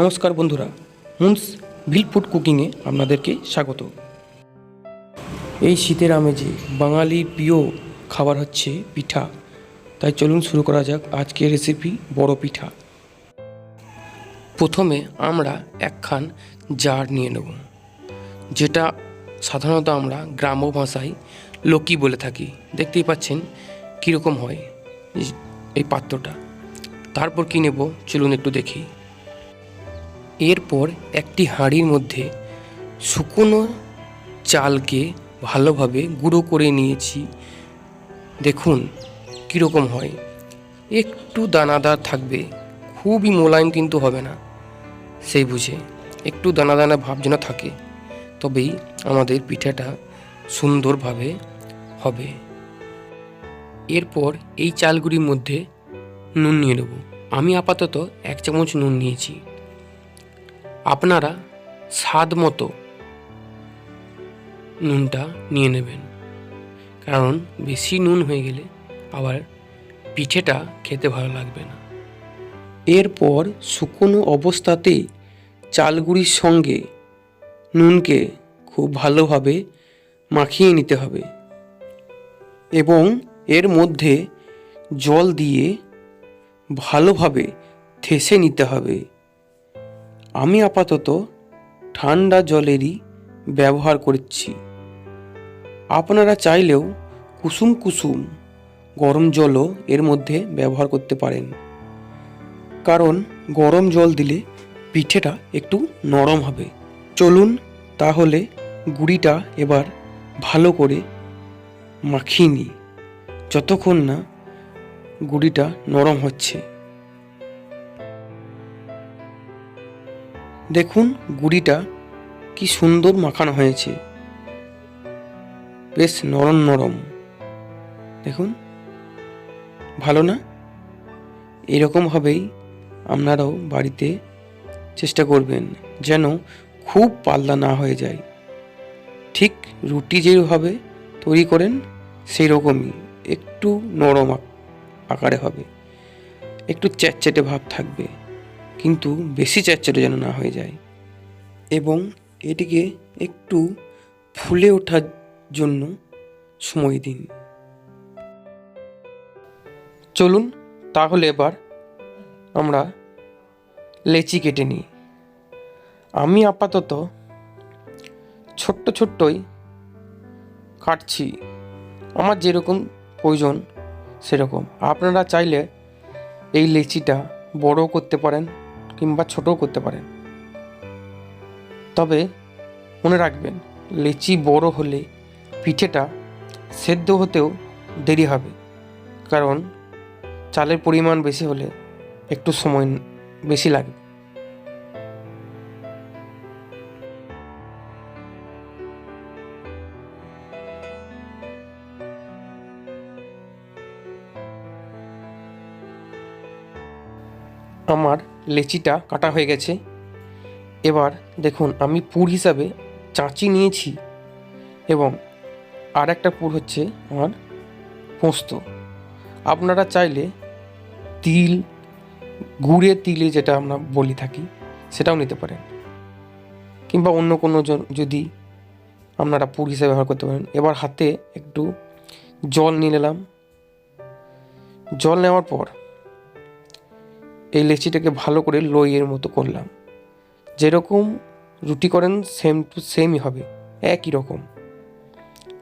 নমস্কার বন্ধুরা, হুন্স ভিল ফুড কুকিংয়ে আপনাদেরকে স্বাগত। এই শীতের আমেজে বাঙালির প্রিয় খাবার হচ্ছে পিঠা। তাই চলুন শুরু করা যাক আজকের রেসিপি বড় পিঠা। প্রথমে আমরা একখান জার নিয়ে নেব, যেটা সাধারণত আমরা গ্রাম্য ভাষায় লকি বলে থাকি। দেখতেই পাচ্ছেন কীরকম হয় এই পাত্রটা। তারপর কী নেব, চলুন একটু দেখি। এরপর একটি হাঁড়ির মধ্যে শুকনো চালকে ভালোভাবে গুঁড়ো করে নিয়েছি। দেখুন, কীরকম হয়। একটু দানাদার থাকবে, খুবই মোলায়েম কিন্তু হবে না, সেই বুঝে। একটু দানা দানা ভাব যেন থাকে, তবেই আমাদের পিঠাটা সুন্দরভাবে হবে। এরপর এই চালগুলির মধ্যে নুন নিয়ে নেব। আমি আপাতত এক চামচ নুন নিয়েছি। আপনারা স্বাদ মতো নুনটা নিয়ে নেবেন। কারণ বেশি নুন হয়ে গেলে আবার পিঠেটা খেতে ভালো লাগবে না। এরপর শুকনো অবস্থাতেই চালগুড়ির সঙ্গে নুনকে খুব ভালোভাবে মাখিয়ে নিতে হবে এবং এর মধ্যে জল দিয়ে ভালোভাবে থেসে নিতে হবে। আমি আপাতত ঠান্ডা জলেরই ব্যবহার করছি। আপনারা চাইলেও কুসুম কুসুম গরম জলও এর মধ্যে ব্যবহার করতে পারেন। কারণ গরম জল দিলে পিঠেটা একটু নরম হবে। চলুন তাহলে গুড়িটা এবার ভালো করে মাখিয়ে নিই। যতক্ষণ না গুড়িটা নরম হচ্ছে। দেখুন গুড়িটা কি সুন্দর মাখানো হয়েছে। বেশ নরম নরম। দেখুন। ভালো না? এরকমভাবেই আপনারাও বাড়িতে চেষ্টা করবেন যেন খুব পাল্লা না হয়ে যায়। ঠিক রুটি যেভাবে তৈরি করেন সেই রকমই একটু নরম আকারে হবে। একটু চ্যাটচ্যাটে ভাব থাকবে। কিন্তু বেশি চ্যাটচ্যাটে যেন না হয়ে যায়। এবং এটিকে একটু ফুলে ওঠার জন্য সময় দিন। চলুন তাহলে এবার আমরা লেচি কেটে নিই। আমি আপাতত ছোট্ট ছোট্টই কাটছি। আমার যেরকম প্রয়োজন সেরকম। আপনারা চাইলে এই লেচিটা বড়ও করতে পারেন। কিংবা ছোটও করতে পারেন। তবে মনে রাখবেন, লেচি বড় হলে পিঠেটা সেদ্ধ হতেও দেরি হবে। কারণ চালের পরিমাণ বেশি হলে একটু সময় বেশি লাগে। আমার লেচিটা কাটা হয়ে গেছে। এবার দেখুন, আমি পুর হিসাবে চাঁচি নিয়েছি এবং আর একটা পুর হচ্ছে আমার পোস্ত। আপনারা চাইলে তিল গুড়ে তিলে যেটা আমরা বলি থাকি, সেটাও নিতে পারেন। কিংবা অন্য কোনো জ- যদি আপনারা পুর হিসেবে ব্যবহার করতে পারেন। এবার হাতে একটু জল নিয়ে নিলাম। জল নেওয়ার পর এই লেচিটাকে ভালো করে লইয়ের মতো করলাম। যেরকম রুটি করেন সেম টু সেমই হবে, একই রকম।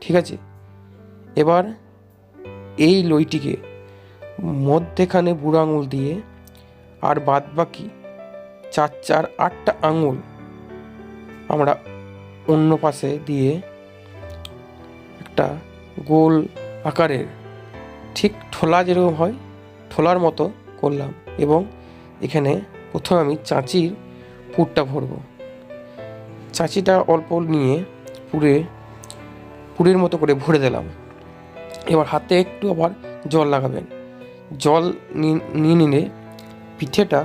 ঠিক আছে? এবার এই লইটিকে মধ্যেখানে বুড়ো আঙুল দিয়ে আর বাদ বাকি চার চার, আটটা আঙুল আমরা অন্য পাশে দিয়ে একটা গোল আকারের ঠিক ঠোলা যেরকম হয়, ঠোলার মতো করলাম এবং এখানে প্রথমে আমি চাঁচির পুরটা ভরবো। চাঁচিটা অল্প নিয়ে পুরে, পুরের মতো করে ভরে দিলাম। এবার হাতে একটু আবার জল লাগাবেন। জল নিয়ে নিলে পিঠেটা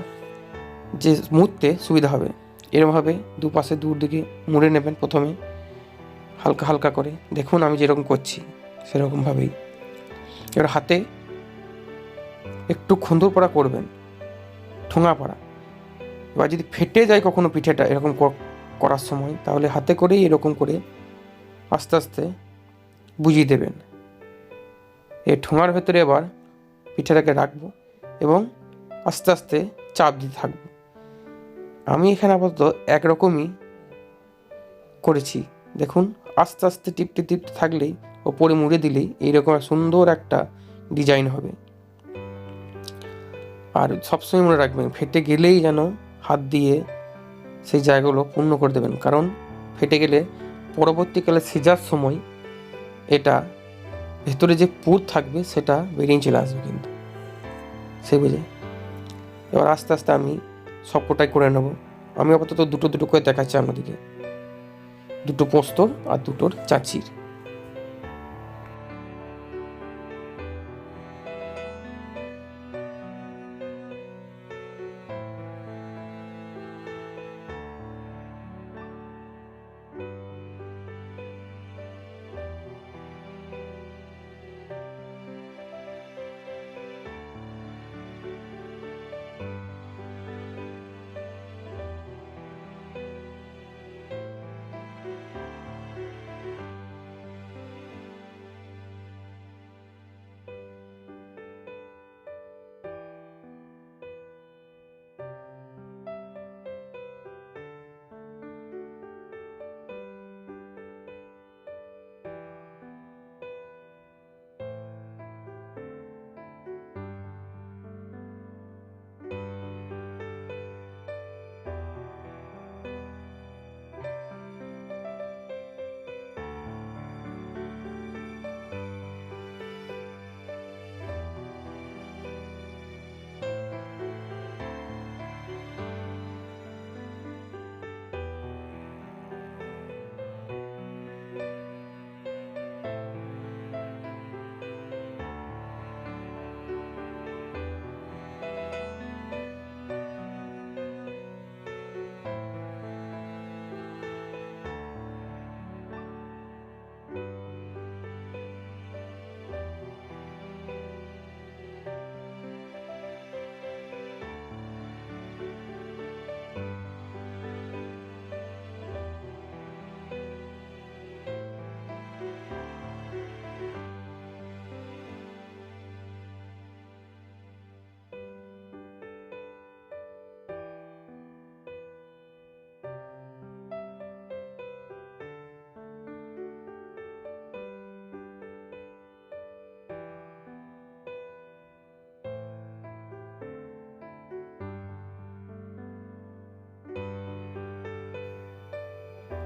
যে মুড়তে সুবিধা হবে, এরমভাবে দুপাশে দূর দিকে মুড়ে নেবেন প্রথমে, হালকা হালকা করে। দেখুন আমি যেরকম করছি, সেরকমভাবেই। এবার হাতে একটু খুন্দুর পড়া করবেন, ঠোঙা পড়া। এবার যদি ফেটে যায় কখনো পিঠেটা এরকম করার সময়, তাহলে হাতে করেই এরকম করে আস্তে আস্তে বুঝিয়ে দেবেন। এই ঠোঙার ভেতরে এবার পিঠেটাকে রাখব এবং আস্তে আস্তে চাপ দিতে থাকব। আমি এখানে আপাতত একরকমই করেছি। দেখুন, আস্তে আস্তে টিপতে টিপতে থাকলেই ওপরে মুড়ে দিলেই এইরকম সুন্দর একটা ডিজাইন হবে। আর সবসময় মনে রাখবেন, ফেটে গেলেই যেন হাত দিয়ে সেই জায়গাগুলো পূর্ণ করে দেবেন। কারণ ফেটে গেলে পরবর্তীকালে সেজার সময় এটা ভেতরে যে পুর থাকবে সেটা বেরিয়ে চলে আসবে কিন্তু। সে বুঝে? এবার আস্তে আস্তে আমি সবকটাই করে নেব। আমি আপাতত দুটো দুটো করে দেখাচ্ছি আপনাদেরকে। দুটো পোস্তর আর দুটোর চাচির।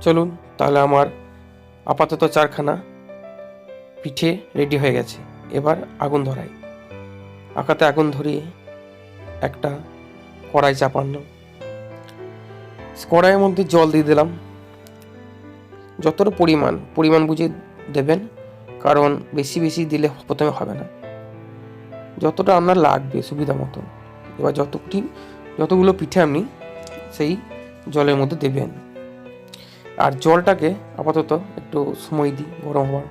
চলুন, তাহলে আমার আপাতত চারখানা পিঠে রেডি হয়ে গেছে। এবার আগুন ধরাই। আকাতে আগুন ধরিয়ে একটা কড়াই চাপানো। কড়াইয়ের মধ্যে জল দিয়ে দিলাম। যতটা পরিমাণ পরিমাণ বুঝে দেবেন, কারণ বেশি বেশি দিলে প্রথমে হবে না। যতটা আপনার লাগবে সুবিধা মতো এবার যতটি, যতগুলো পিঠে আপনি সেই জলের মধ্যে দেবেন। আর জলটাকে আপাতত একটু সময় দিই, গরম হওয়ার।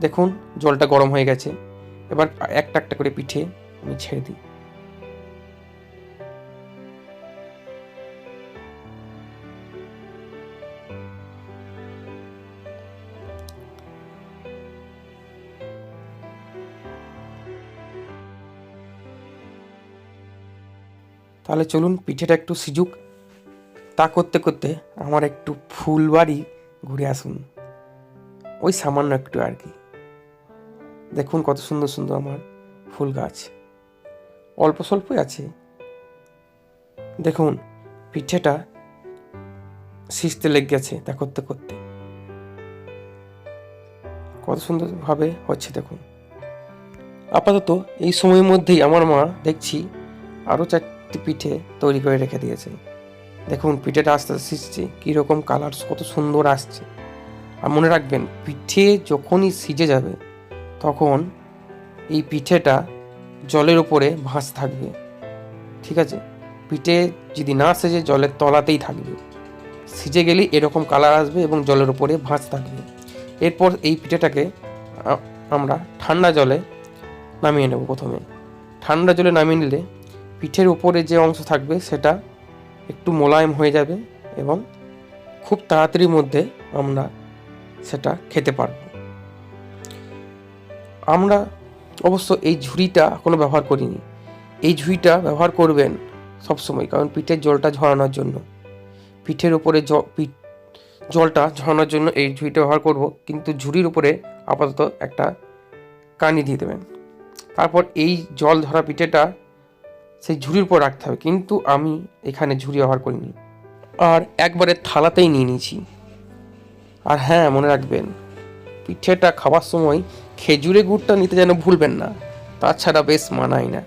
দেখুন, জলটা গরম হয়ে গেছে। এবার একটা একটা করে পিঠে আমি ছেড়ে দিই। তাহলে চলুন, পিঠেটা একটু সিজুক। তা করতে করতে আমার একটু ফুলবাড়ি ঘুরে আসুন। ওই সামান্য একটু আর কি। দেখুন কত সুন্দর সুন্দর আমার ফুল গাছ। অল্প স্বল্পই আছে। দেখুন, পিঠেটা সিজতে লেগে গেছে তা করতে করতে। কত সুন্দরভাবে হচ্ছে দেখুন। আপাতত এই সময়ের মধ্যেই আমার মা দেখছি আরও চারটি পিঠে তৈরি করে রেখে দিয়েছে। দেখুন পিঠেটা আস্তে আস্তে সিজছে কীরকম কালার কত সুন্দর আসছে। আর মনে রাখবেন, পিঠে যখনই সিজে যাবে, তখন এই পিঠেটা জলের উপরে ভাঁজ থাকবে। ঠিক আছে? পিঠে যদি না সেজে, জলের তলাতেই থাকবে। সিজে গেলে এরকম কালার আসবে এবং জলের উপরে ভাঁজ থাকবে। এরপর এই পিঠেটাকে আমরা ঠান্ডা জলে নামিয়ে নেব প্রথমে। ঠান্ডা জলে নামিয়ে নিলে পিঠের উপরে যে অংশ থাকবে, সেটা একটু মোলায়েম হয়ে যাবে এবং খুব তাড়াতাড়ির মধ্যে আমরা সেটা খেতে পারব। আমরা অবশ্য এই ঝুড়িটা এখনও ব্যবহার করিনি। এই ঝুড়িটা ব্যবহার করবেন সবসময়, কারণ পিঠের জলটা ঝরানোর জন্য। পিঠের পিঠ, জলটা ঝরানোর জন্য এই ঝুড়িটা ব্যবহার করব, কিন্তু ঝুড়ির উপরে আপাতত একটা কানি দিয়ে দেবেন। তারপর এই জল ধরা পিঠেটা সেই ঝুড়ির উপর রাখতে হবে। কিন্তু আমি এখানে ঝুড়ি ব্যবহার করিনি। আর একবারে থালাতেই নিয়ে নিয়েছি। আর হ্যাঁ মনে রাখবেন, পিঠেটা খাওয়ার সময় খেজুরে গুড়টা নিতে যেন ভুলবেন না। তাছাড়া বেশ মানায় না।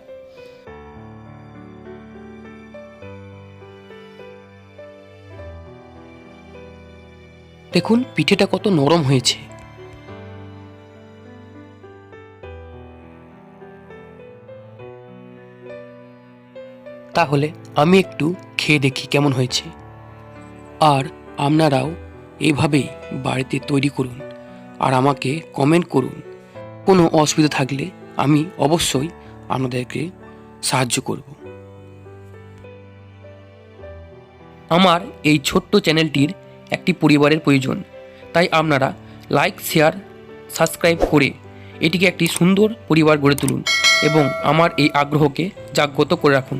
দেখুন, পিঠেটা কত নরম হয়েছে। তাহলে আমি একটু খেয়ে দেখি কেমন হয়েছে। আর আপনারাও এইভাবেই বাড়িতে তৈরি করুন আর আমাকে কমেন্ট করুন। কোনো অসুবিধা থাকলে আমি অবশ্যই আপনাদেরকে সাহায্য করব। আমার এই ছোট্ট চ্যানেলটির একটি পরিবারের প্রয়োজন, তাই আপনারা লাইক শেয়ার সাবস্ক্রাইব করে এটিকে একটি সুন্দর পরিবার গড়ে তুলুন এবং আমার এই আগ্রহকে জাগ্রত করে রাখুন।